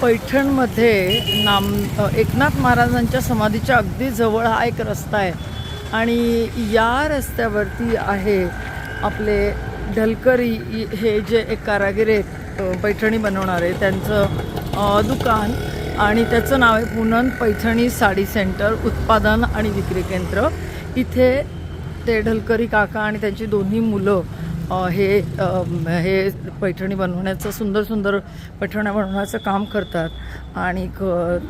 पैठणमध्ये नाम एकनाथ महाराजांच्या समाधीच्या अगदी जवळ हा एक रस्ता आहे. आणि या रस्त्यावरती आहे आपले ढलकरी हे जे एक कारागिर आहेत पैठणी बनवणारे त्यांचं दुकान आणि त्याचं नाव आहे पुनन पैठणी साडी सेंटर उत्पादन आणि विक्री केंद्र. इथे ते ढलकरी काका आणि त्यांची दोन्ही मुलं हे हे पैठणी बनवण्याचं सुंदर सुंदर पैठण्या बनवण्याचं काम करतात. आणि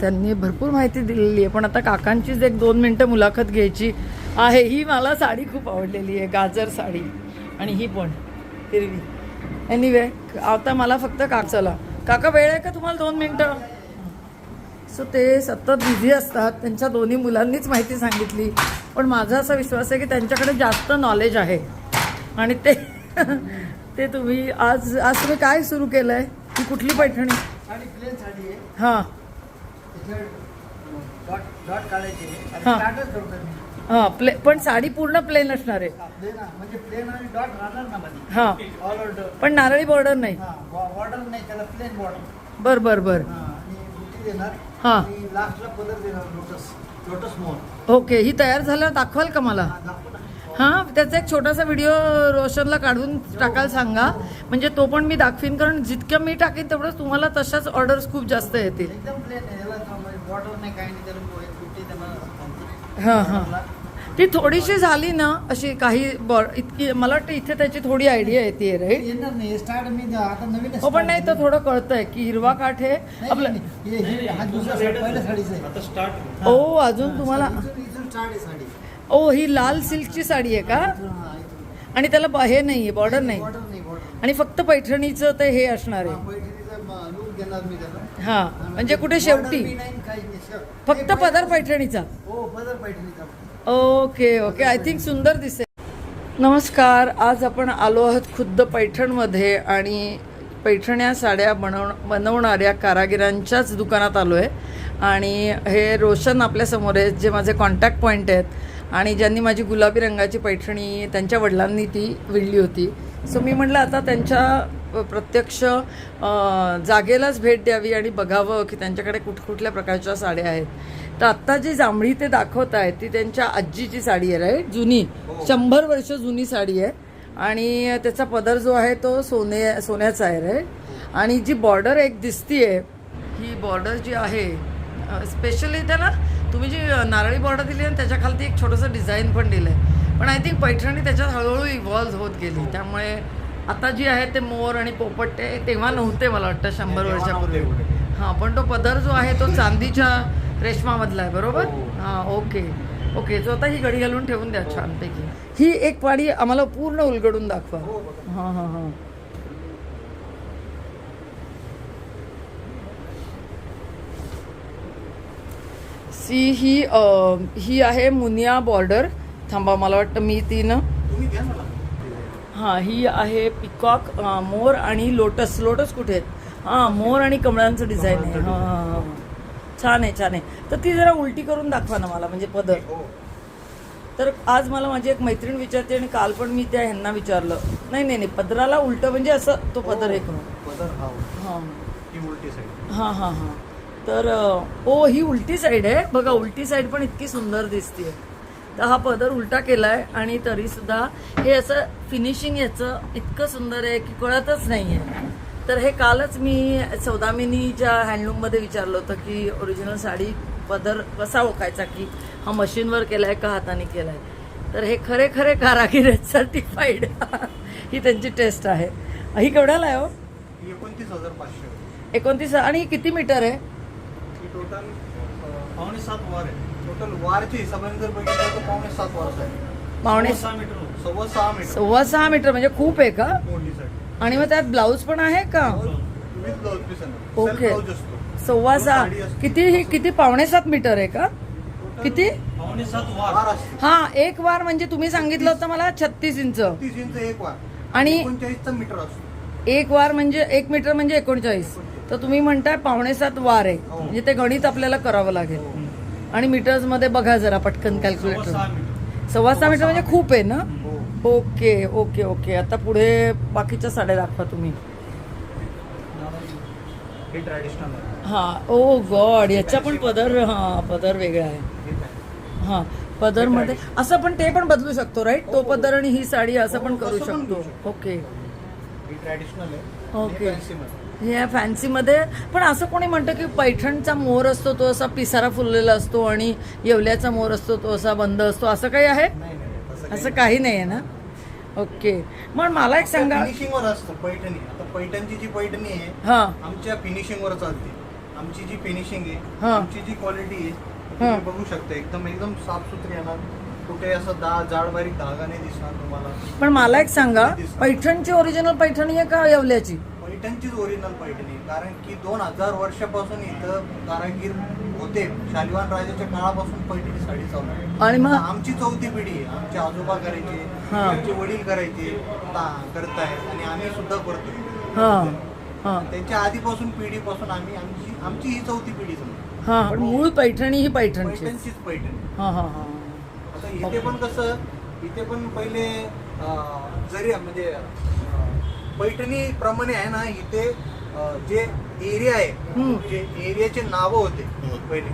त्यांनी भरपूर माहिती दिलेली आहे. पण आता काकांचीच एक दोन मिनटं मुलाखत घ्यायची आहे. ही मला साडी खूप आवडलेली आहे. गाजर साडी. आणि ही पण. हिरवी. एनिवे आता मला फक्त काचाला काका वेळ आहे का तुम्हाला दोन मिनटं? सो ते सतत बिझी असतात. त्यांच्या दोन्ही मुलांनीच माहिती सांगितली. पण माझा असा विश्वास आहे की त्यांच्याकडे जास्त नॉलेज आहे. आणि ते ते तुम्ही आज आज तुम्ही काय सुरू केलं आहे ही कुठली पैठणी? साडी प्लेन साडी आहे. हां. हा. हां प्ले पण साडी पूर्ण प्लेन असणार आहे. म्हणजे हां. ओव्हर पण नारळी बॉर्डर नाही. हा बॉर्डर नाही त्याला प्लेन बॉर्डर बर बर बर. हा ओके ही तयार झाल्यावर दाखवाल का मला? हा हां त्याचा एक छोटासा व्हिडिओ रोशनला काढून टाकायला सांगा. म्हणजे तो पण मी दाखवीन कारण जितकं मी टाकेन तेवढंच तुम्हाला तशाच ऑर्डर्स खूप जास्त येतील. हां हां. ती थोडीशी झाली ना अशी काही बॉ इतकी मला वाटतं इथे त्याची थोडी आयडिया येते राईट येणार नाही. स्टार्ट मी आता नवीन हो पण नाही तर थोडं कळतंय की हिरवा काठ हे आपलं हा दुसरा साडी पहिल्या साडीचा आहे. ओ अजून तुम्हाला ओ ही लाल सिल्कची साडी आहे का? आणि त्याला हे नाही. आहे बॉर्डर नाही. आणि फक्त पैठणीचं ते हे असणार आहे. हां म्हणजे कुठे शेवटी? फक्त पदर पैठणीचा. हो पदर पैठणीचा ओके ओके. आय थिंक सुंदर दिसेल. नमस्कार. आज आपण आलो आहोत खुद्द पैठणमध्ये आणि पैठण्या साड्या बनव बनवणाऱ्या कारागिरांच्याच दुकानात आलो आहे आणि हे रोशन आपल्यासमोर आहेत जे माझे कॉन्टॅक्ट पॉईंट आहेत. आणि ज्यांनी माझी गुलाबी रंगाची पैठणी त्यांच्या वडिलांनी ती विणली होती. सो मी म्हटलं आता त्यांच्या प्रत्यक्ष जागेलाच भेट द्यावी आणि बघावं की त्यांच्याकडे कुठ कुठल्या प्रकारच्या साड्या आहेत. तर आत्ता जी जांभळी ते दाखवत आहेत ती त्यांच्या आजीची साडी आहे राईट जुनी. शंभर वर्ष जुनी साडी आहे. आणि त्याचा पदर जो आहे तो सोने सोन्याचा आहे राईट आणि जी बॉर्डर एक दिसतीये ही बॉर्डर जी आहे स्पेशली त्याला तुम्ही जी नारळी बॉर्डर दिली आणि त्याच्या खालती एक छोटंसं डिझाईन पण दिलं आहे पण आय थिंक पैठणी त्याच्यात हळूहळू इव्हॉल्व्ह होत गेली. त्यामुळे आता जी आहे ते मोर आणि पोपट ते तेव्हा नव्हते मला वाटतं शंभर वर्षापूर्वी. हां पण तो पदर जो आहे तो चांदीच्या रेशमामधला आहे बरोबर? हां. ओके. ओके तो आता ही घडी घालून ठेवून द्या छानपैकी. ही एक पाडी आम्हाला पूर्ण उलगडून दाखवा. हां हां हां. सी ही अ, ही आहे मुनिया बॉर्डर. थांबा मला वाटतं मी ती ना तुम्ही घ्या मला. हां ही आहे पिकॉक मोर आणि लोटस. लोटस कुठे आहेत? हां मोर आणि कमळांचं डिझाईन आहे. हां हां हां. छान आहे छान आहे. तर ती जरा उलटी करून दाखवा ना मला म्हणजे पदर. तर आज मला माझी एक मैत्रीण विचारते आणि काल पण मी त्या ह्यांना विचारलं. नाही नाही नाही पदराला उलटं म्हणजे असं तो पदर हे करून पदर हा. हां. ही हां हां हां. तर ओ ही उलटी साईड आहे. बघा उलटी साईड पण इतकी सुंदर दिसते तर हा पदर उलटा केला आहे आणि तरीसुद्धा हे असं फिनिशिंग याचं इतकं सुंदर आहे की कळतच नाही आहे तर हे कालच मी सौदामिनीच्या हँडलूममध्ये विचारलं होतं की ओरिजिनल साडी पदर कसा ओळखायचा की हा मशीनवर केला आहे का हाताने केला आहे तर हे खरे खरे कारागीर आहेत सर्टिफाईड ही त्यांची टेस्ट आहे. ही केवढ्याला आहे हो? एकोणतीस हजार पाचशे. एकोणतीस आणि किती मीटर आहे? टोटल पावणे सात वार आहे. टोटल वारच्या हिशोबाने जर बघितलं तर पावणे सात वार आहे. पावणे सव्वा सहा मीटर सव्वा सहा मीटर. सव्वा सहा मीटर म्हणजे खूप आहे का? आणि मग त्यात ब्लाऊज पण आहे का? विथ ब्लाउज पीस आहे ओके. असतो. सव्वा सहा. असते. किती ही किती पावणे सात मीटर आहे का? किती? पावणे सात वार. असतो. हा एक वार म्हणजे तुम्ही सांगितलं होतं मला छत्तीस इंच. तीस इंच एक वार. आणि एकोणचाळीसचा मीटर असतो. एक वार म्हणजे एक मीटर म्हणजे एकोणचाळीस. तर तुम्ही म्हणताय पावणे सात वार. आहे हो. म्हणजे ते गणित आपल्याला करावं लागेल. आणि मीटर्समध्ये बघा जरा पटकन कॅल्क्युलेटर सव्वा सहा मीटर म्हणजे खूप आहे ना? हो. Okay okay okay. आता पुढे बाकीच्या साड्या दाखवा तुम्ही. हे हा. ओ गॉड याचा पण पदर हा पदर वेगळा आहे. हे काय? हा पदरमध्ये असं पण ते पण बदलू शकतो राईट तो पदर आणि ही साडी असं पण हो, करू शकतो. ओके. ही ट्रॅडिशनल आहे. ओके. फॅन्सी मध्ये हे फॅन्सी मध्ये. पण असं कोणी म्हणतं की पैठणचा मोर असतो तो असा पिसारा फुललेला असतो आणि येवल्याचा मोर असतो तो असा बंद असतो. असं काही आहे? असं काही नाही. आहे ना? ओके. मग मला एक सांगा. फिनिशिंग वर असतं पैठणी. आता पैठणची जी पैठणी आहे हा. आमच्या फिनिशिंग वर चालते. आमची जी फिनिशिंग आहे हा. आमची जी क्वालिटी आहे. तुम्ही बघू शकता एकदम एकदम साफसुथरी येणार कुठे असं दा जाड बारीक धागा नाही दिसणार तुम्हाला. पण मला एक सांगा पैठणची ओरिजिनल पैठणी आहे का येवल्याची? पैठणचीच ओरिजिनल पैठणी. कारण की दोन हजार वर्षापासून इथं कारागीर होते. शालिवान राजाच्या काळापासून पैठणी साडी चालू आहे. आणि मग? आमची चौथी पिढी आमचे आजोबा करायचे हा. आमचे वडील करायचे आता करतायत. आणि आम्ही सुद्धा करतोय. हा हा. त्यांच्या आधीपासून पिढीपासून आम्ही आमची आमची ही चौथी पिढी समजा. हा पण मूळ पैठणी ही पैठणची पैठणचीच पैठणी. हा हा हा. आता इथे पण कसं इथे पण पहिले जरी म्हणजे अं, पैठणी प्रमाणे आहे ना इथे जे एरिया आहे. जे एरियाचे नावं होते पहिले.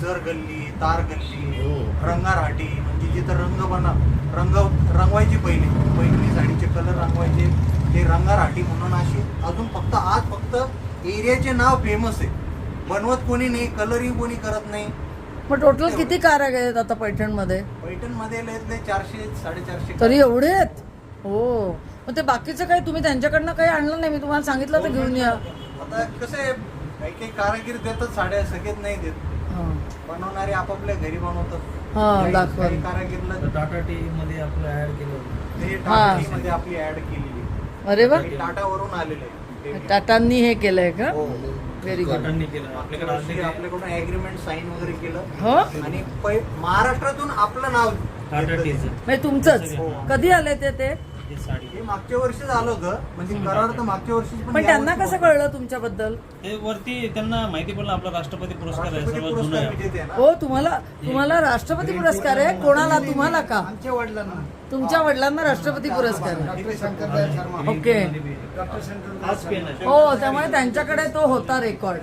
जर गल्ली तार गल्ली रंगाराटी म्हणजे जिथं रंग बना रंग रंगवायचे पहिले. पैठणी साडीचे कलर रंगवायचे. ते रंगाराटी म्हणून अशी अजून फक्त आज फक्त एरियाचे नाव फेमस आहे. बनवत कोणी नाही कलरिंग कोणी करत नाही. मग टोटल किती कारागीर आहेत आता पैठणमध्ये? पैठणमध्ये लयतले चारशे साडेचारशे तरी एवढे आहेत? हो. मग ते बाकीचं काही तुम्ही त्यांच्याकडनं काही आणलं नाही? मी तुम्हाला सांगितलं तर घेऊन या. आता कसं आहे काही काही कारागीर देतात साड्या सगळेच नाही देत. हा. बनवणारे आपापल्या घरी बनवतात. हा काही- दाखवा. काही कारागीरला टाटा टी मध्ये आपलं ऍड केलं होतं. ते हा. टाटा टी मध्ये आपली ऍड केलेली अरे वा. हे टाटावरून आलेले आहे. टाटांनी हे केलंय का? हो. व्हेरी गुड टाटांनी केलं. आपल्याकडे मागच्या आले वर्षी काय आपल्याकडून ऍग्रीमेंट साईन वगैरे केलं. हो? आणि पै- महाराष्ट्रातून आपलं नाव टाटा घेतलं टीचं. म्हणजे तुमचंच. हो. कधी आले ते ते? ही साडी. हे मागच्या वर्षी झालं होतं म्हणजे करार तर मागच्या वर्षी पण त्यांना कसं कळलं तुमच्याबद्दल? हे वरती त्यांना माहिती पडलं आपला राष्ट्रपती पुरस्कार आहे राष्ट्रपती सर्वात जुना पुरस्कार आहे. विजेते आहे ना. हो तुम्हाला तुम्हाला राष्ट्रपती पुरस्कार आहे कोणाला? तुम्हाला का? आमच्या वडिलांना. तुमच्या वडिलांना राष्ट्रपती पुरस्कार आहे. Doctor Shankar Dayal Sharma. Okay. Doctor Shankar हाच पेन आहे. हो त्यामुळे त्यांच्याकडे तो होता रेकॉर्ड.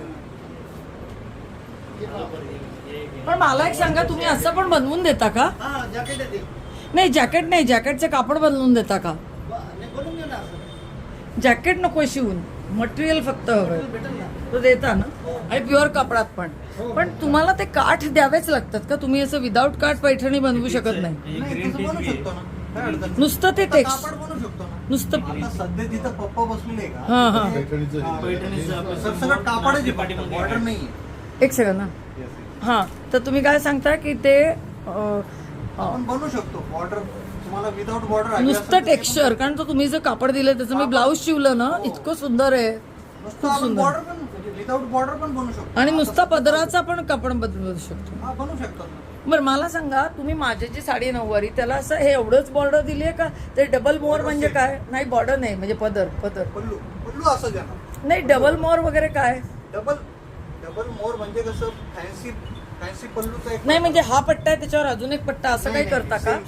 पण मला एक सांगा तुम्ही असं पण बनवून देता का? हा जॅकेट आहे ते. नाही जॅकेट नाही जॅकेटचे कापड बनवून देता का. जॅकेट नको शिवून. मटेरियल फक्त हवं तो देता ना? आणि प्युअर कपडात पण. पण तुम्हाला ते काठ द्यावेच लागतात का? तुम्ही असं विदाऊट काठ पैठणी बनवू शकत नाही. नुसतं ते टेक्स्ट ना. नुसतं सध्या पप्पा बसलेले हा, हा. हा, एक सेकंद ना. हां तर तुम्ही काय सांगता की ते आपण बनवू शकतो. ऑर्डर तुम्हाला विदाउट बॉर्डर नुसतं टेक्स्चर कारण तो तुम्ही जे कापड दिलं त्याचं मी ब्लाऊज शिवलं ना इतकं सुंदर आहे. नुसतं खूप सुंदर. बॉर्डर पण विदाउट बॉर्डर पण बनवू शकतो. आणि नुसता पदराचा पण कापड बदलू शकतो. हा बनवू शकतात ना. बरं मला सांगा तुम्ही माझी जी साडी नऊवारी त्याला असं हे एवढंच बॉर्डर दिली आहे का? ते डबल मोर म्हणजे काय? नाही बॉर्डर नाही म्हणजे पदर पदर. पल्लू पल्लू असं द्या ना. नाही डबल मोर वगैरे काय? डबल डबल मोर म्हणजे कसं? फॅन्सी फॅन्सी पल्लूचा एक नाही म्हणजे हा पट्टा आहे त्याच्यावर अजून एक पट्टा असं काही करता का?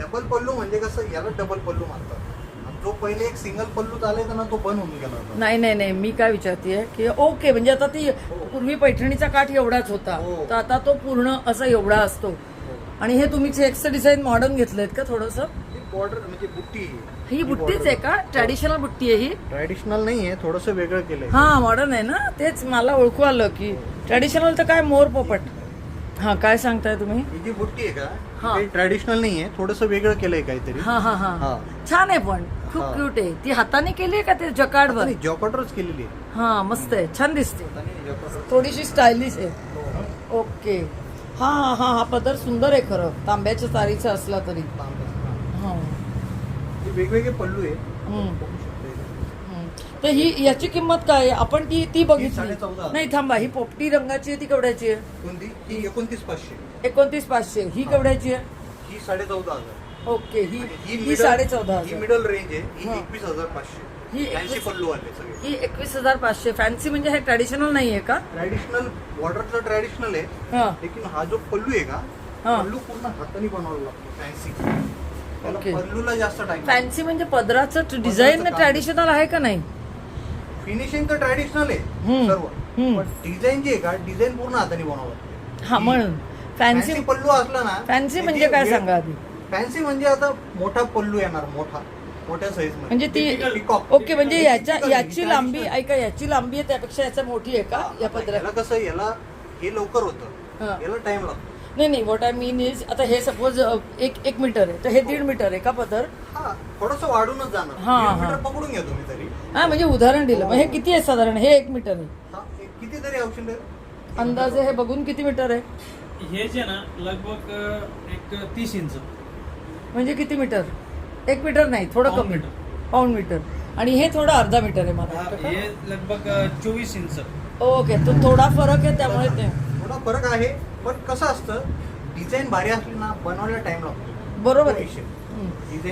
डबल पल्लू म्हणजे कसं याला डबल पल्लू म्हणतात आणि जो पहिले एक सिंगल पल्लू चालायचा ना तो बंद होऊन गेला होता. नाही नाही नाही मी काय विचारते की ओके म्हणजे आता ती पूर्वी पैठणीचा काठ एवढाच होता. हो. तर आता तो पूर्ण असा एवढा असतो. आणि हे तुम्ही चेक्सचं डिझाईन मॉडर्न घेतलंय का थोडस? बॉर्डर म्हणजे बुट्टी. ही बुट्टीच आहे का? ट्रॅडिशनल बुट्टी आहे ही? ट्रॅडिशनल नाही आहे थोडस वेगळं केलंय. हा मॉडर्न आहे ना? तेच मला ओळखू आलं की. ट्रॅडिशनल तर काय मोर पोपट? हा काय सांगताय तुम्ही? ही जी बुट्टी आहे हा. का ट्रॅडिशनल नाही आहे थोडस वेगळं केलंय काहीतरी. हा हा हा. हा. छान आहे पण. खूप हा. क्यूट आहे. ती हाताने केली आहे का ते जकाडवर? जॉकॉटरच केलेली आहे. हा मस्त आहे. छान दिसते. थोडीशी स्टायलिश आहे. ओके हा हा हा हा पदर सुंदर आहे खरं. तांब्याच्या तारीचा असला तरी. हा हे वेगवेगळे पल्लू आहे. तर ही याची किंमत काय आपण ती ती बघितली. नाही थांबा. ही पोपटी रंगाची आहे ती केवढ्याची आहे? कोणती? ही एकोणतीस पाचशे. एकोणतीस पाचशे. ही केवढ्याची आहे? ही साडे चौदा हजार. ओके. ही ही साडे चौदा ही हजार. मिडल रेंज आहे. ही. एकवीस हजार पाचशे. ही एकवीस- ही हजार पाचशे. फॅन्सी म्हणजे हे ट्रॅडिशनल नाही आहे का? ट्रॅडिशनल बॉर्डरचा ट्रॅडिशनल आहे. हा. लेकिन हा जो पल्लू आहे का हा. पल्लू पूर्ण हाताने बनवावा लागतो. Fancy okay. पल्लूला जास्त टाइम फॅन्सी म्हणजे पदराचं डिझाईन काम. ट्रॅडिशनल आहे का नाही? फिनिशिंग तर ट्रॅडिशनल आहे हम्म. सर्व. हम्म. पण डिझाईन जी आहे का डिझाईन पूर्ण हाताने बनवलं हा म्हणून. फॅन्सी फॅन्सी पल्लू असला ना फॅन्सी म्हणजे काय सांगा आधी? फॅन्सी म्हणजे आता मोठा पल्लू येणार मोठा. मोठ्या साईज म्हणजे ती ओके म्हणजे याच्या याची लांबी ऐका याची लांबी आहे त्यापेक्षा याचा मोठी आहे का या पदरात? याला कसं याला हे लवकर हा. होतं याला टाइम लागतो. नाही नाही वॉट आय मीन इज आता हे सपोज एक एक मीटर आहे. तर हे दीड मीटर आहे का पदर? हा थोडस वाढूनच जाणार. हा, दीड हा. मीटर पकडून घ्या तुम्ही तरी. हा म्हणजे उदाहरण दिलं. मग हे किती आहे साधारण? हे एक मीटर आहे. हा, एक किती तरी ऑप्शन अंदाजे हे बघून किती मीटर आहे? हे जे ना लगभग अं, एक तीस इंच. म्हणजे किती मीटर एक मीटर नाही थोडं पाऊण कमी. मीटर. पाऊण मीटर आणि हे थोडं अर्धा मीटर आहे मला हा, वाटतं का? हे लगभग चोवीस इंच. ओके तो थोडा फरक आहे त्यामुळे ते. थोडा फरक आहे पण कसं असतं डिझाईन भारी असली ना बनवायला टाइम लागतो. बरोबर आहे.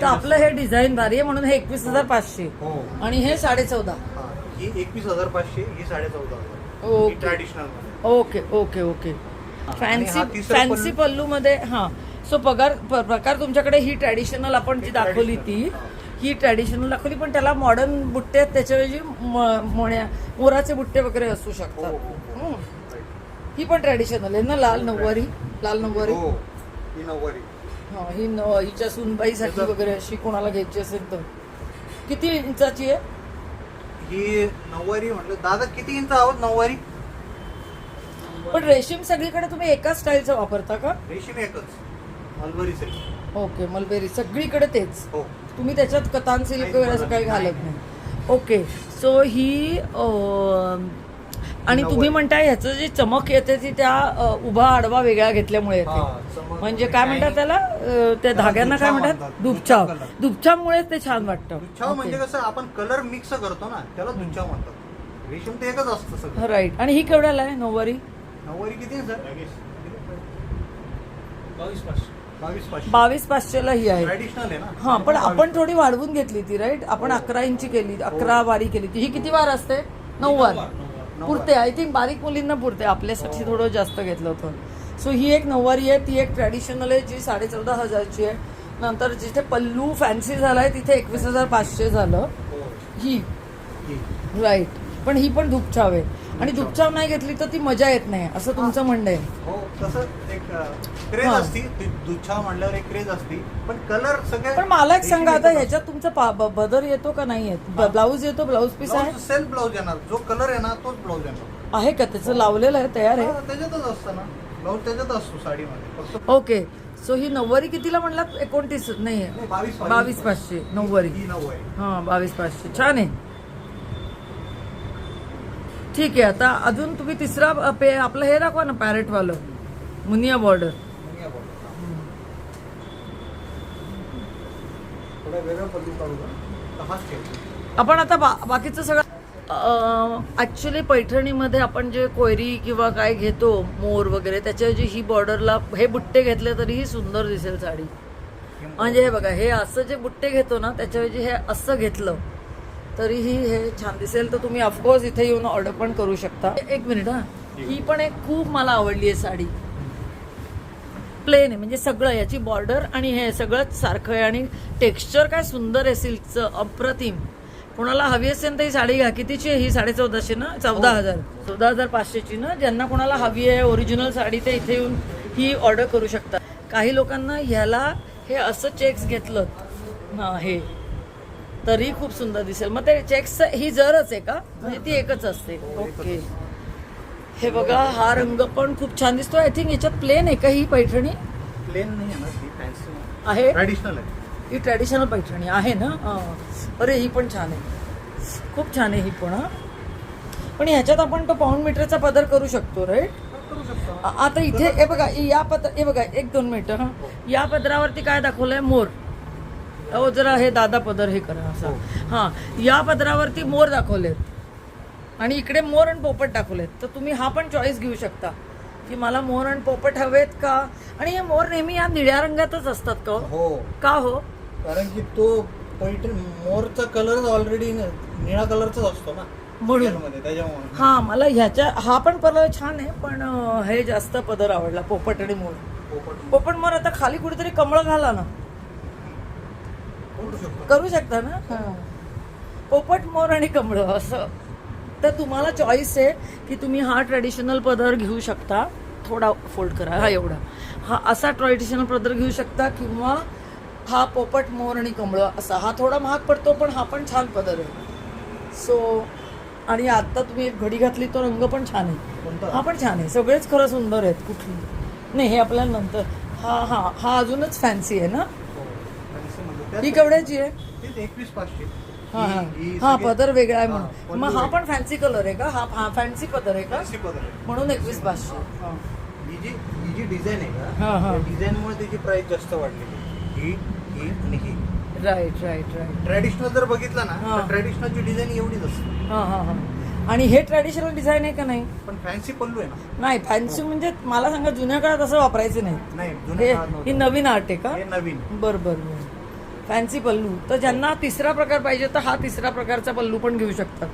तर आपलं हे डिझाईन भारी आहे म्हणून हे एकवीस हजार पाचशे. हो. आणि हे साडे चौदा हा, ही एकवीस हजार पाचशे ही साडे चौदा हजार okay. Traditional okay okay okay. Fancy तिसरा फॅन्सी पल्लू- पल्लू मध्ये हा. सो पगार प- प्रकार तुमच्याकडे ही ट्रॅडिशनल आपण जी दाखवली ती traditional, ही ट्रॅडिशनल दाखवली पण त्याला मॉडर्न बुट्टे आहेत त्याच्याऐवजी म- मोण्या मोराचे बुट्टे वगैरे असू शकतात. हो, हो, हो. हम्म. ही पण ट्रॅडिशनल आहे ना लाल नऊवारी? लाल नऊवारी? हो ही नऊवारी. हा ही न हिच्या सुनबाईसाठी वगैरे अशी कोणाला घ्यायची असेल तर. किती इंचाची आहे? ही नऊवारी म्हटलं दादा किती इंच आहोत नऊवारी? पण रेशीम सगळीकडे तुम्ही एकाच स्टाईलचं वापरता का? रेशीम एकच मलबरी सिल्क ओके मलबेरी. सगळीकडे तेच. हो. तुम्ही त्याच्यात कतान सिल्क वगैरे असं काही. घालत नाही. ओके सो ही अं, आणि तुम्ही. म्हणताय ह्याचं जी चमक येते ती त्या अं, उभा आडवा वेगळा घेतल्यामुळे हा, येते चमक म्हणजे काय म्हणतात त्याला? अं, त्या धाग्यांना काय म्हणतात. दुपछाव. दुपछावमुळे ते छान वाटतं. दुच्छाव म्हणजे कसं आपण कलर मिक्स करतो ना त्याला दुच्छाव म्हणतात. रेशीम ते एकच असतं सगळं. राईट आणि ही केवढ्याला आहे? नऊवारी? नऊवारी किती आहे सर? बावीस. पाचशे बावीस पाचशे. बावीस पाचशेला ही आहे. ट्रॅडिशनल आहे ना. हा पण आपण थोडी वाढवून घेतली ती राईट आपण अकरा इंची केली अकरा वारी केली. ती ही किती वार असते? नऊ वार नऊवार. पुरते. आय थिंक बारीक मुलींना पुरते. आपल्यासाठी थोडं जास्त घेतलं होतं. सो ही एक नऊवारी आहे. ती एक ट्रॅडिशनल आहे जी साडे चौदा हजारची आहे. नंतर जिथे पल्लू फॅन्सी झालाय तिथे एकवीस हजार पाचशे झालं. हो. ही. ही. राईट पण ही पण धुपछाव आहे. आणि धुपछाव नाही घेतली तर ती मजा येत नाही असं तुमचं म्हणणं आहे. हो तसं एक क्रेज हा. असती म्हणल्यावर एक क्रेज असती पण कलर सगळे पण मला एक सांगा आता ह्याच्यात तुमचा पा- ब- बदर येतो का नाही येत? ब- ब्लाऊज येतो ब्लाऊज पीस आहे? सेल्फ ब्लाऊज येणार. जो कलर आहे ना तोच ब्लाऊज येणार. आहे का? त्याचं लावलेलं आहे तयार आहे? हा, त्याच्यातच असतं ना. ब्लाऊज त्याच्यात असतो साडीमध्ये फक्त ओके. सो ही नऊवारी कितीला म्हणलात? एकोणतीस नाही. नाही, बावीस बावीस पाचशे नऊवारी. ही नऊवारी हा बावीस पाचशे. छान आहे. ठीक आहे आता अजून तुम्ही तिसरा पे आपलं हे दाखवा ना पॅरेटवालं. मुनिया बॉर्डर. आपण आता बा बाकीचं सगळं ऍक्च्युली पैठणीमध्ये आपण जे कोयरी किंवा काय घेतो मोर वगैरे त्याच्याऐवजी ही बॉर्डरला हे बुट्टे घेतले तरीही सुंदर दिसेल साडी. म्हणजे हे बघा हे असं जे बुट्टे घेतो ना त्याच्याऐवजी हे असं घेतलं तरीही हे छान दिसेल. तर तुम्ही ऑफकोर्स इथे येऊन ऑर्डर पण करू शकता. एक मिनिट हा. ही पण एक खूप मला आवडली आहे साडी. प्लेन आहे म्हणजे सगळं याची बॉर्डर आणि हे सगळंच सारखं आहे. आणि टेक्स्चर काय सुंदर आहे सिल्कचं अप्रतिम. कोणाला हवी असेल तर ही साडी घ्या. कितीची आहे? ही साडे चौदाशे ना? चौदा हजार. चौदा हजार पाचशेची ना? ज्यांना कोणाला हवी आहे ओरिजिनल साडी ते इथे येऊन ही ऑर्डर करू शकता. काही लोकांना ह्याला हे असं चेक्स घेतलं. हा हे. तरी खूप सुंदर दिसेल. मग ते चेक्स ही जरच आहे का? म्हणजे ती एकच असते. ओके. हे बघा हा रंग पण खूप छान दिसतो. आय थिंक याच्यात प्लेन आहे का ही पैठणी? प्लेन नाही आहे ना ती फॅन्सी आहे? ट्रॅडिशनल आहे. ही ट्रॅडिशनल पैठणी आहे ना? हा. अरे ही पण छान आहे. खूप छान आहे ही पण हा. पण ह्याच्यात आपण तो पाऊंड मीटरचा पदर करू शकतो राईट आता इथे हे बघा या पद हे बघा एक दोन मिनिटं हा. या पदरावरती काय दाखवलंय? मोर. अहो जरा हे दादा पदर हे करा असं. हा. या पदरावरती मोर दाखवलेत. आणि इकडे मोर आणि पोपट दाखवलेत. तर तुम्ही हा पण चॉईस घेऊ शकता. की मला मोर आणि पोपट हवेत का? आणि हे मोर नेहमी या निळ्या रंगातच असतात का हो? हो. का हो? कारण की तो पैठण मोरचा कलर ऑलरेडी निळा कलरचाच असतो ना. म्हणून. हा मला ह्याच्या हा पण पदर छान आहे पण हे जास्त पदर आवडला पोपट आणि मोर. पोपट मोर आता खाली कुठेतरी कमळ घाला ना. करू शकतो. ना. पोपट मोर आणि कमळ असं. आता तुम्हाला चॉईस आहे की तुम्ही हा ट्रेडिशनल पदर घेऊ शकता. थोडा फोल्ड करा हा एवढा. हा असा ट्रेडिशनल पदर घेऊ शकता किंवा हा पोपट मोर आणि कमळं असा. हा थोडा महाग पडतो पण हा पण छान पदर आहे. सो आणि आता तुम्ही एक घडी घातली तो रंग पण छान आहे? हा पण छान आहे. सगळेच खरं सुंदर आहेत कुठली? नाही हे आपल्याला नंतर. हा हा हा अजूनच फॅन्सी आहे ना? हो. ही केवढ्याची आहे? एकवीस पाचशे. हा हा. ही- ही हा पदर वेगळा आहे हा, म्हणून. मग हा. पण फॅन्सी कलर आहे का? हा हा फॅन्सी पदर आहे का. म्हणून एकवीस पाचशे. हा. ही जी ही जी डिझाईन आहे हा, हा. का डिझाईन मुळे त्याची प्राइस जास्त वाढलेली ही ही आणि ही. राईट राईट राईट ट्रॅडिशनल जर बघितलं ना हा. ट्रॅडिशनलची डिझाईन एवढीच असते. हा हा हा. आणि हे ट्रॅडिशनल डिझाईन आहे का नाही? पण फॅन्सी पल्लू आहे ना. नाही फॅन्सी म्हणजे मला सांगा जुन्या काळात असं वापरायचे नाही. नाही हे ही. नवीन आर्ट आहे का? हे नवीन. बर बर बर. फॅन्सी पल्लू. तर ज्यांना तिसरा प्रकार पाहिजे तर हा तिसरा प्रकारचा पल्लू पण घेऊ शकतात.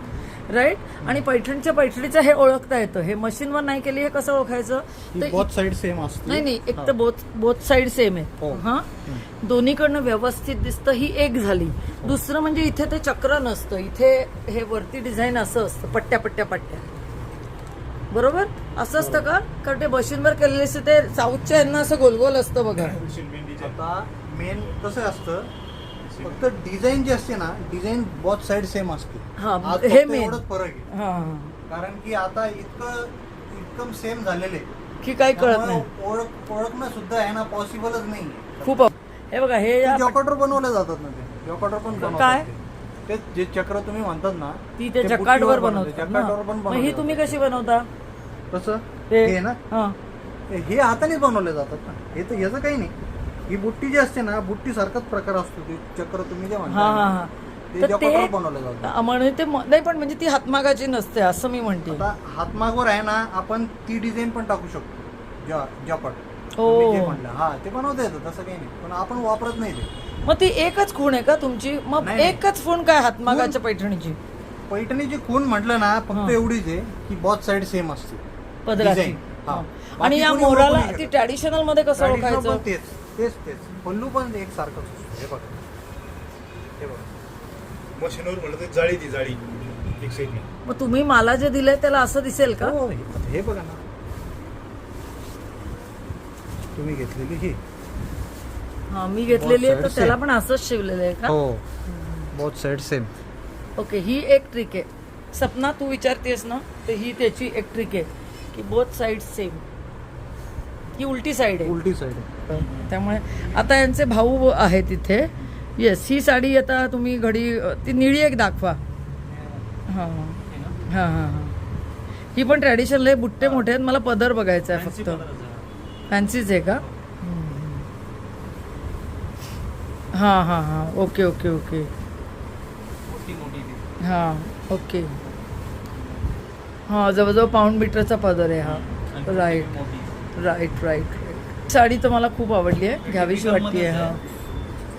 राईट आणि पैठणच्या पैठणीचं हे ओळखता येतं. हे मशीनवर नाही केली हे कसं ओळखायचं? तर बोथ साइड सेम असते. नाही नाही एक तर बोथ बोथ साईड सेम आहे. हो. हा? दोन्हीकडनं व्यवस्थित दिसतं ही एक झाली. दुसरं म्हणजे इथे ते चक्र नसतं. इथे हे वरती डिझाईन असं असतं पट्ट्या पट्ट्या पट्ट्या. बरोबर? असं असतं का? कारण ते मशीनवर केलेले असते ते साऊथच्या यांना असं गोलगोल असतं बघा. आता मेन कसं असतं फक्त डिझाईन जी असते ना डिझाईन बोथ साइड सेम असते. हा, आज हे फक्त main. एवढंच फरक आहे. हा. कारण की आता इतकं इतकं सेम झालेले की काही कळत नाही. ओळख ओळखणं सुद्धा आहे ना पॉसिबलच नाही खूप हे बघा हे या जॉकॉटर बनवले जातात ना ते. जॉकॉटर पण बनवतात काय? ते. ते जे चक्र तुम्ही म्हणतात ना ती ते जकाटवर बुट्टीवर बनवतात. ना. जकाटवर पण मग ही बनवले तुम्ही. कशी बनवता? कसं हे हे ना? हा हे- हे हातानेच बनवले जातात ना. हे तर याचं काही नाही. ही बुट्टी जी असते ना बुट्टी सारखाच प्रकार असतो. ते चक्र तुम्ही जे हा हा म्हणता हा. ते तर ते बनवले म्हणजे ते म- नाही पण म्हणजे ती हातमागाची नसते असं मी म्हणते. आता हातमागवर आहे ना आपण ती डिझाईन पण टाकू शकतो. जॉकॉट हो. तुम्ही जे म्हणलं. हा ते बनवता येतं तसं काही नाही. पण आपण वापरत नाही ते. मग ती एकच खूण आहे का तुमची? मग नाही, नाही. एकच खूण काय हातमागाच्या पैठणीची? पैठणीची खून म्हटलं ना हा. फक्त एवढीच आहे की बॉथ साइड सेम असते. पदराची. Design. हा. हा. बाकी आणि या कोणी मोराला ओळखू नाही ती शकत. ट्रॅडिशनलमध्ये कसं Traditional ओळखायचं? पण तेच. तेच तेच. पल्लू पण एक सारखंच असतो हे बघा. हे बघा. मशीनवर म्हणलं तर जाळी ती जाळी. एक साईडनी मग तुम्ही मला जे दिलंय त्याला असं दिसेल का? हो, हे- आता हे बघा ना. तुम्ही घेतलेली ही. हा मी घेतलेली आहे तर त्याला. पण असंच शिवलेलं आहे का? हो. बोथ साइड सेम ओके ही एक ट्रिक आहे. सपना तू विचारतेस ना तर ही त्याची एक ट्रिक आहे की बोथ साईड सेम ही उलटी साईड आहे. उलटी साइड त्यामुळे आता यांचे भाऊ आहेत इथे. येस ही साडी आता तुम्ही घडी ती निळी एक दाखवा. हां हां. हां हां ही. पण ट्रॅडिशनल आहे बुट्टे मोठे आहेत मला पदर बघायचा आहे फक्त. आहे. फॅन्सीच आहे का? हां हां हां. Okay okay okay. हां ओके हां जवळजवळ पाऊंड मीटरचा पदर आहे हा. राईट. राईट राईट साडी तर मला खूप आवडली आहे. घ्यावीशी वाटते हा.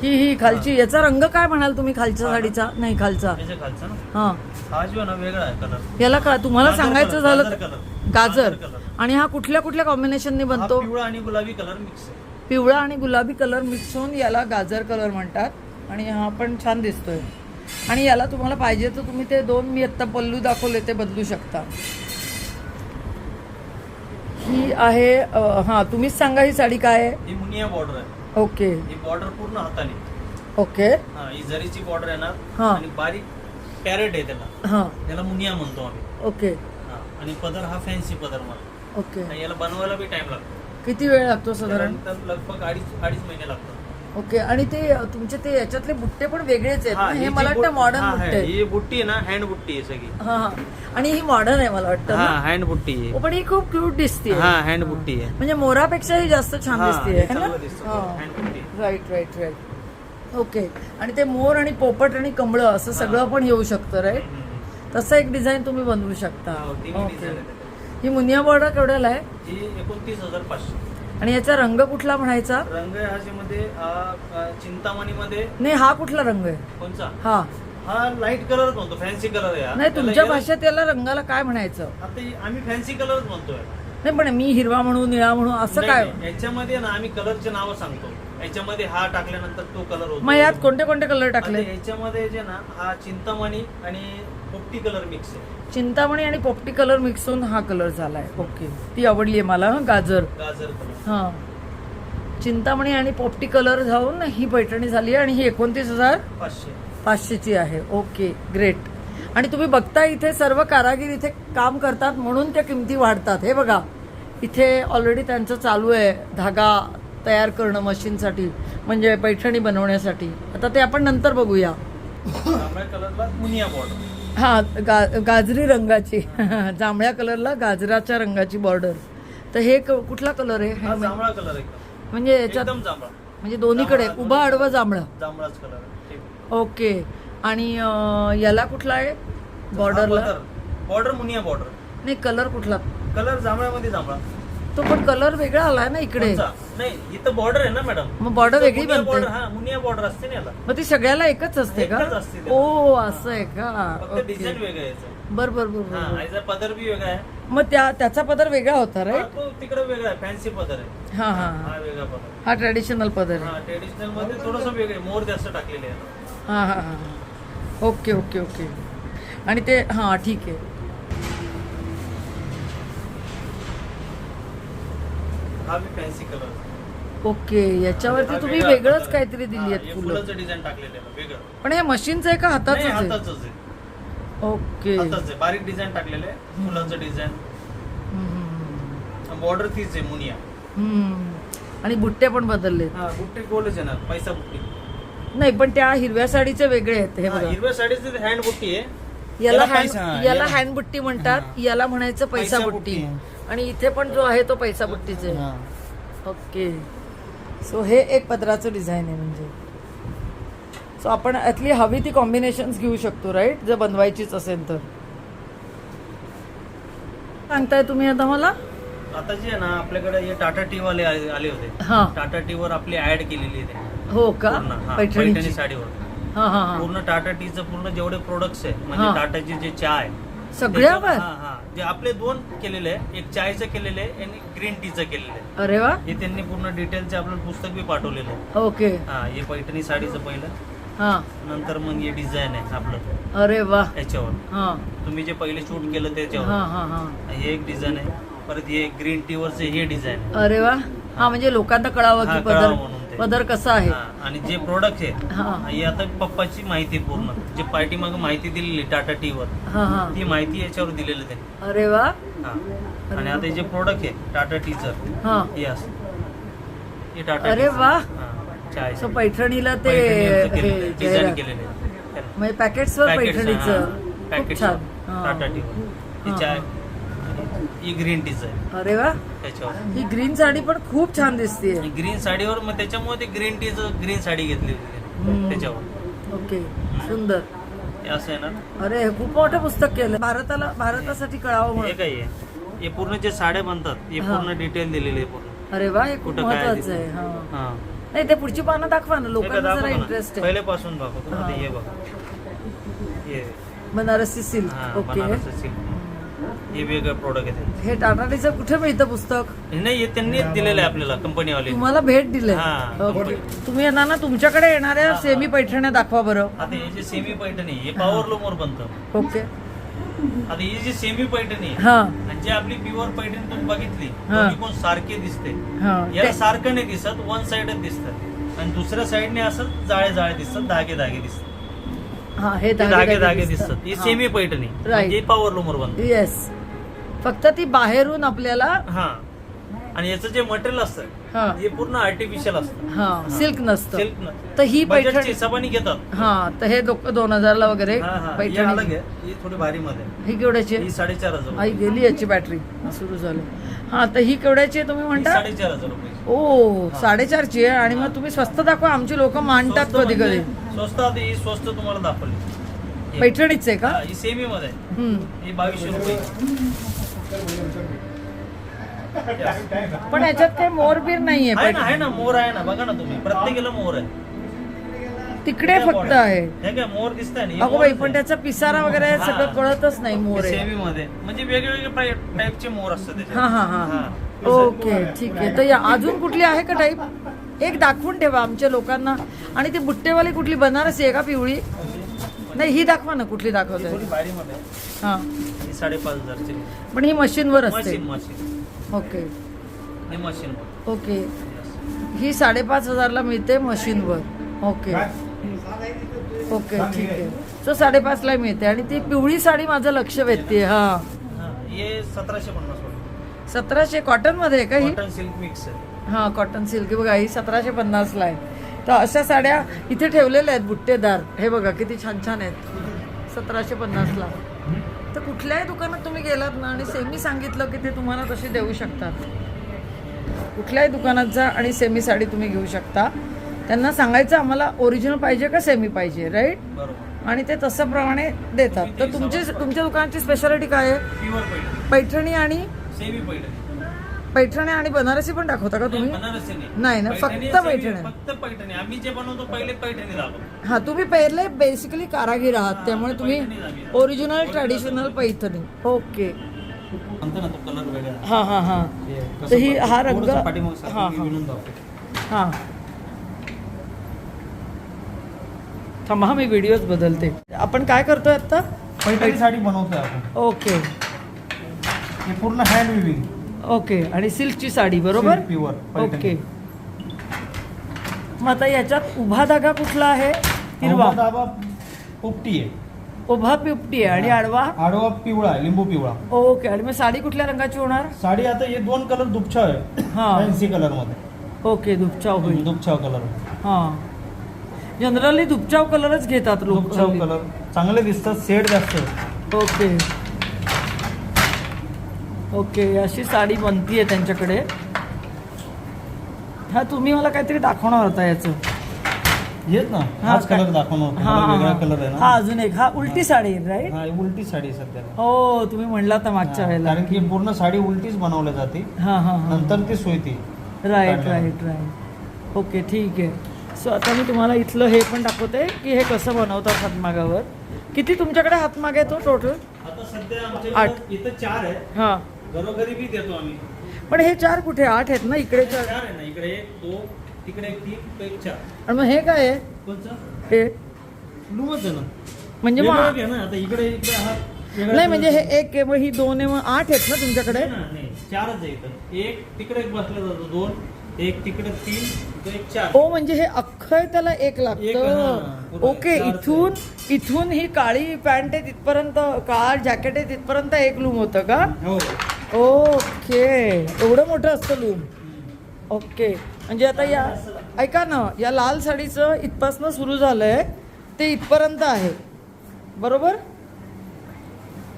ही ही खालची. याचा रंग काय म्हणाल तुम्ही खालच्या? साडीचा? नाही खालचा. त्याच्या खालचा ना? हा. याला का तुम्हाला सांगायचं झालं गाजर. आणि हा कुठल्या कुठल्या कॉम्बिनेशनने बनतो? पिवळा आणि गुलाबी कलर मिक्स पिवळा आणि गुलाबी कलर मिक्स होऊन याला गाजर कलर म्हणतात. आणि हा पण छान दिसतोय. आणि याला तुम्हाला पाहिजे तर तुम्ही ते दोन मी आत्ता पल्लू दाखवले ते बदलू शकता. ही आहे हा तुम्हीच सांगा ही साडी काय आहे? ही मुनिया बॉर्डर आहे. ओके. ही बॉर्डर पूर्ण हाताने. ओके. हा ही जरीची बॉर्डर येणार हा. आणि बारीक कॅरेट आहे त्याला. हां. त्याला मुनिया म्हणतो आम्ही. ओके. हा आणि पदर हा फॅन्सी पदर मला. ओके. आणि याला बनवायला बी टाइम लागतो. किती वेळ लागतो साधारण? त्यानंतर लगभग अडीच अडीच महिने लागतात. ओके आणि ते तुमचे ते याच्यातले बुट्टे पण वेगळेच आहेत हा, ना? ही हे जी मला वाटतं बुट- मॉडर्न हा, बुट्टे हा, आहेत. ही बुट्टी आहे ना हँड बुट्टी आहे सगळी हा हा आणि ही मॉडर्न आहे मला वाटतं हा ना? हँड बुट्टी आहे पण ही खूप क्यूट दिसते हा हँड बुट्टी आहे म्हणजे मोरापेक्षाही जास्त छान हा, दिसते हे चांगलं दिसतं. हो. हँड बुट्टी राईट राईट राईट ओके आणि ते मोर आणि पोपट आणि कमळ असं सगळं पण येऊ शकतं राईट हम्म. तसं एक डिझाईन तुम्ही बनवू शकता हो, तिन्ही ओके design आहेत त्याच्यात. ही मुनिया बॉर्डर केवढ्याला आहे ही एकोणतीस हजार पाचशे आणि याचा रंग कुठला म्हणायचा? रंग ह्याच्यामध्ये चिंतामणी मध्ये नाही हा कुठला रंग आहे? कोणचा? हा. हा लाइट कलरच म्हणतो फॅन्सी कलर आहे. नाही तुमच्या भाषेत याला रंगाला काय म्हणायचं? आता आम्ही फॅन्सी कलरच म्हणतोय. नाही पण मी हिरवा म्हणू निळा म्हणू असं काय. याच्यामध्ये ना आम्ही कलरचे नाव सांगतो. याच्यामध्ये हा टाकल्यानंतर तो कलर होतो. मग यात कोणते कोणते कलर टाकले? याच्यामध्ये जे ना हा चिंतामणी आणि पोपटी कलर मिक्स आहे. चिंतामणी आणि पोपटी कलर मिक्स होऊन हा कलर झालाय. ओके. ती आवडली आहे मला हं, गाजर. गाजर हां. चिंतामणी आणि पोपटी कलर जाऊन ही पैठणी झाली आहे आणि ही एकोणतीस हजार पाचशे. पाचशेची आहे. ओके ग्रेट आणि तुम्ही बघता इथे सर्व कारागीर इथे काम करतात म्हणून त्या किमती वाढतात. हे बघा. इथे ऑलरेडी त्यांचं चालू आहे धागा तयार करणं मशीनसाठी म्हणजे पैठणी बनवण्यासाठी. आता ते आपण नंतर बघूया. हा गा गाजरी रंगाची. जांभळ्या कलरला गाजराच्या रंगाची बॉर्डर तर हे क- कुठला कलर आहे? हा हे जांभळा कलर एकदम म्हणजे याच्यात एकदम जांभळा. म्हणजे दोन्हीकडे जांभळा, उभा आडवा जांभळा. जांभळाच कलर आहे. ठीक. ओके. आणि अं, याला कुठला आहे? बॉर्डरला बॉर्डर मुनिया बॉर्डर नाही कलर कुठला? कलर जांभळ्यामध्ये जांभळा. तो पण कलर वेगळा आलाय ना इकडे. कोणचा? नाही इथं बॉर्डर आहे ना मॅडम मग border वेगळी बनते. बॉर्डर हा मुनिया बॉर्डर असते ना याला. मग ती सगळ्याला एकच असते का? एकच असते. ओ असं आहे का? फक्त ओके. डिझाईन वेगळं आहे याचं. बर बर बर हा बर. याचा पदर बी वेगळा आहे. मग त्या त्याचा पदर वेगळा होता हा, राईट तो तिकडे वेगळा आहे फॅन्सी पदर आहे. हा हा. हा वेगळा पदर हा ट्रॅडिशनल पदर आहे. हा ट्रेडिशनलमध्ये थोडस वेगळे मोर जास्त टाकलेले आहे. हा हा हा. Okay okay okay. आणि ते हा ठीक आहे. हा बी फॅन्सी कलर ओके याच्यावरती तुम्ही वेगळंच काहीतरी दिली आहेत फुलं. फुलाचं डिझाईन टाकलेलं आहे वेगळं. पण हे मशीनचं आहे का हाताच नाही, आहे? हाताचंच आहे. ओके. हाताच आहे. बारीक डिझाईन टाकलेलं आहे फुलाचं डिझाईन हम्म. बॉर्डर तीच आहे मुनिया. हम्म. आणि बुट्टे पण बदलले हा बुट्टी गोलच ना पैसा बुट्टी. नाही पण त्या हिरव्या साडीचे वेगळे आहेत हे हा, बघा. हिरव्या साडीची हँड बुट्टी आहे. याला याला पैसा, हँड याला याला- हँड बुट्टी म्हणतात याला म्हणायचं पैसा पैसा बुट्टी. बुट्टी. आणि इथे पण जो आहे तो पैसा बुट्टीचे हा. ओके. सो हे एक पदराचं डिझाईन आहे म्हणजे. सो आपण यातली हवी ती कॉम्बिनेशन्स घेऊ शकतो राईट जर बनवायचीच असेल तर. सांगताय तुम्ही आता मला? आता जे आहे ना आपल्याकडे हे टाटा टी वाले आले आले होते. हा. टाटा टी वर आपली ऍड केलेली आहे हो का? पूर्ण हा, पैठणी पैठणीची साडीवर. हा हा हा. पूर्ण टाटा टीचं पूर्ण जेवढे प्रोडक्ट्स आहे हा. म्हणजे टाटाचे जे चहा आहे सगळ्यावर? हा हा. जे आपले दोन केलेले आहे एक चायचं केलेलं आहे आणि ग्रीन टीचं केलेलं आहे अरे वा. हे त्यांनी पूर्ण डिटेलचे आपल्याला पुस्तक बी पाठवलेलं आहे ओके. हा हे पैठणी साडीचं पहिलं. हा. नंतर मग हे डिझाईन आहे आपलं. अरे वा. याच्यावर. हा. तुम्ही जे पहिले शूट केलं हा त्याच्यावर. हा हा हे. एक डिझाईन आहे. परत हे ग्रीन टी वरचे हे डिझाईन आहे. अरे वा. हा म्हणजे लोकांना कळावं हा, की कळावं पदर म्हणून. पदर कसा आहे? हा, आणि जे प्रोडक्ट आहे हा. ही आता पप्पाची माहिती आहे पूर्ण. जे पार्टी मग माहिती दिलेली टाटा टी वर हा हा. ती माहिती याच्यावर दिलेली त्यांनी. अरे वा. हा. आणि आता हे जे प्रोडक्ट आहे टाटा टीचं हा. हे असं. हे टाटा अरे. वा. हा, चाय. सो पैठणीला ते डिझाईन जाहिरात. केलेलं आहे. म्हणजे पॅकेट्सवर पैठणीचं. हा. खूप छान. हा. टाटा टी वर. हा. ही. चाय. ही ग्रीन टीचं आहे. अरे वा. त्याच्यावर. ही ग्रीन साडी पण खूप छान दिसते ग्रीन साडीवर मग त्याच्यामुळे ते ग्रीन टीचं ग्रीन साडी घेतली होती हम्म. त्यांनी. त्याच्यावर. ओके. सुंदर. हे असं आहे ना? अरे हे खूप मोठं पुस्तक केलं भारताला भारतासाठी कळावं हे म्हणून काय आहे? हे पूर्ण जे साड्या बनतात हे हा. पूर्ण डिटेल दिलेले आहे पूर्ण. अरे वा हे खूप कुठं काय महत्वाचं आहे. हा. हा. नाही ते पुढची पानं दाखवा ना. हे लोकांना जरा ना. इंटरेस्ट आहे. पहिल्यापासून हा. आता हे. बघा. हे. बनारसी सिल्क हा ओके. बनारसी silk. हे वेगळं प्रोडक्ट आहे त्यांचं. हे टाटाटीचं कुठे मिळतं पुस्तक? हे नाही हे त्यांनी दिलेलं आहे आपल्याला कंपनीवाले तुम्हाला भेट दिले. हा, तुम्ही यांना ना तुमच्याकडे येणाऱ्या सेमी पैठण्या दाखवा बरं. आता हे जे सेमी पैठणी हे पॉवर लोमवर बनतं. ओके. आता ही जी सेमी पैठणी आहे, हा. आणि जी आपली प्युअर पैठणी तुम्ही बघितली हा. दोन्ही कोण सारखे दिसते. हा. याला ते- सारखं नाही दिसत वन साइडच दिसतात आणि दुसऱ्या साइडने असं जाळे जाळे दिसतात धागे धागे दिसतात हा हे धागे धागे दिसतात ही सेमी पैठणी Right. पॉवर लूमवर बनते. येस फक्त ती बाहेरून आपल्याला हा. आणि याचं जे मटेरियल असतं हा. हे पूर्ण आर्टिफिशियल असतं. हा सिल्क नसतं. सिल्क तर ही बजेटच्या पैठणी हिशोबाने घेतात. हा तर हे दो- दोन हजारला वगैरे हा, हा. ही अलग पैठणी आहे. ही थोडी भारी मध्ये ही केवढ्याची आहे? ही साडेचार हजार आई रुपये. गेली याची बॅटरी सुरू झालं. हा तर ही केवढ्याची आहे तुम्ही ही म्हणता? साडेचार हजार रुपये. ओ साडेचारची आहे. आणि मग तुम्ही स्वस्त दाखवा. आमची लोक मांडतात स्वस्त कधी कधी म्हणजे स्वस्त ही स्वस्त तुम्हाला दाखवली. पैठणीच आहे का? हा, ही सेमी मध्ये आहे. हम्म. ही बावीसशे रुपये. पण याच्यात काही मोरबीर नाहीये आहे ना आहे. ना मोर आहे ना बघा ना तुम्ही. प्रत्येकीला मोर आहे. तिकडे फक्त आहे. हे काय मोर दिसत अगो बाई पण त्याचा पिसारा वगैरे सगळं कळतच नाही मोर आहे. मध्ये म्हणजे वेगवेगळे टाईपचे मोर असतात त्याच्यात. हा हा हा. ओके ठीक आहे. तर या- अजून कुठली आहे का टाईप एक दाखवून ठेवा आमच्या लोकांना. आणि ती बुट्टेवाली कुठली बनारसी आहे का पिवळी? नाही ही दाखवा ना कुठली दाखवते थोडी आहे. ही. साडेपाच हजारची. पण ही मशीनवर असते. Machine machine. ओके. हे मशीन ओके. ही साडेपाच हजारला मिळते मशीनवर. ओके. ओके ठीक आहे. सो साडेपाचला मिळते. आणि ती पिवळी साडी माझं लक्ष वेधते हां. हा, हे सतराशे पन्नास वाटतं सतराशे कॉटनमध्ये आहे का ही? कॉटन सिल्क मिक्स आहे. हां कॉटन सिल्क. बघा ही सतराशे पन्नासला आहे. तर अशा साड्या इथे ठेवलेल्या आहेत बुट्टेदार. हे बघा किती छान छान आहेत. सतराशे पन्नासला. तर कुठल्याही दुकानात तुम्ही गेलात ना आणि सेमी सांगितलं की ते तुम्हाला तशी देऊ शकतात. कुठल्याही दुकानात जा आणि सेमी साडी तुम्ही घेऊ शकता. त्यांना सांगायचं आम्हाला ओरिजिनल पाहिजे का सेमी पाहिजे? राईट आणि ते तसं प्रमाणे देतात तर तुमची तुमच्या दुकानाची स्पेशालिटी काय आहे? पैठणी आणि सेमी पैठणी. पैठणी आणि बनारसी पण दाखवता का तुम्ही? बनारसी नाही. ना, फक्त semi- पैठणी. फक्त पैठणी. आम्ही जे बनवतो पहिले पैठणी दाखवतो. हा तुम्ही पहिले बेसिकली कारागीर आहात त्यामुळे तुम्ही ओरिजिनल ट्रॅडिशनल पैठणी ओके. हा हा हा. हे तर ही? हा रंग हा हा. हा. थांबा हा मी व्हिडिओज बदलते. आपण काय करतोय आता? पैठणी साडी बनवतोय आपण. ओके. हे पूर्ण हँड विविंग ओके आणि सिल्कची साडी बरोबर? Pure okay. मग आता याच्यात उभा धागा कुठला आहे? हिरवा. दाबा पोपटी आहे. उभा पिपटी आहे. आणि आडवा? आडवा पिवळा आहे लिंबू पिवळा. ओके आणि मग साडी कुठल्या रंगाची होणार? साडी आता हे दोन कलर दुपछाव आहे. हा. फॅन्सी कलरमध्ये. ओके दुपचाव होईल. दुपछाव कलर हा. जनरली दुपचाव कलरच घेतात लोक दुपछाव कलर चांगले दिसतात सेट जास्त. आहे. ओके. ओके अशी साडी बनतीये त्यांच्याकडे. हा तुम्ही मला काहीतरी दाखवणार होता याचं. हेच ना हा, हाच कलर दाखवणार. हा, हा, वेगळा हा. कलर आहे हा ना अजून एक. हा उलटी साडी राईट हा उलटी साडी आहे सध्याला हो तुम्ही म्हणला तर मागच्या वेळेला. कारण की पूर्ण साडी उलटीच बनवली जाते. हा हा हा. नंतर ती सोयती. राईट. राईट राईट ओके ठीक आहे. सो आता मी तुम्हाला इथलं हे पण दाखवते की हे कसं बनवतात हातमागावर. किती तुमच्याकडे हातमाग आहे तो टोटल आता सध्या आठ. इथं चार आहे हां. घरोघरी बी देतो आम्ही. पण हे चार कुठे? आठ आहेत ना इकडे चार? चार आहे ना इकडे एक दोन तिकडे एक तीन एक चार. आणि मग हे काय आहे? कोणचं? हे? लुमच आहे ना. म्हणजे वेगळं मग घ्या ना आता इकडे इकडे हा वेगळा नाही म्हणजे हे. एक आहे मग ही दोन आहे मग आठ आहेत ना तुमच्याकडे? नाही ना, नाही चारच आहे इथं. एक तिकडे एक बसला जातो दोन. एक तिकडे तीन एक चार. ओ म्हणजे हे अख्खं त्याला एक एक, लागतं हां, ओके चारच इथून इथून ही काळी पॅन्ट आहे तिथपर्यंत काळा जॅकेट आहे तिथपर्यंत एक लूम होतं का? हो. ओके. एवढं मोठं असतं लूम ओके. म्हणजे आता या ऐका ना या लाल साडीचं इथपासनं सुरू झालंय ते इथपर्यंत आहे. बरोबर?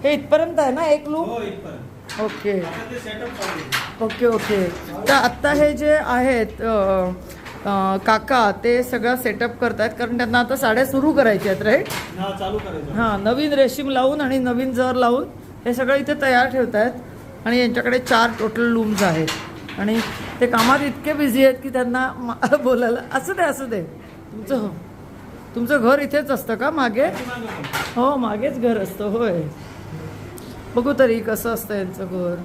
हे इथपर्यंत आहे ना एक लूम हो ओके. आहे. Okay okay. तर आत्ता हे जे आहेत काका ते सगळं सेटअप करतायत कारण त्यांना आता साड्या सुरू करायच्या आहेत राईट हा हां नवीन रेशीम लावून आणि नवीन जर लावून हे सगळं इथे तयार ठेवत आहेत आणि यांच्याकडे चार टोटल लूम्स आहेत. आणि ते कामात इतके बिझी आहेत की त्यांना बोलायला असू दे असू दे. तुमचं हो. तुमचं घर इथेच असतं का? मागे? हो मागेच घर असतं होय. बघू तरी कसं असतं यांचं घर.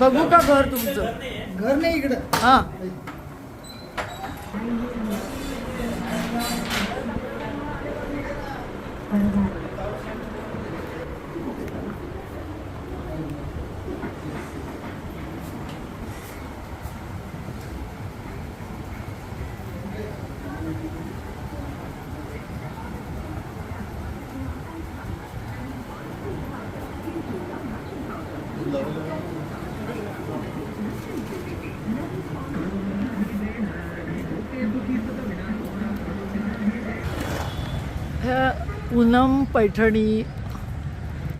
बघू का घर तुमचं? घर नाही इकडं. हां. ह्या पूनम पैठणी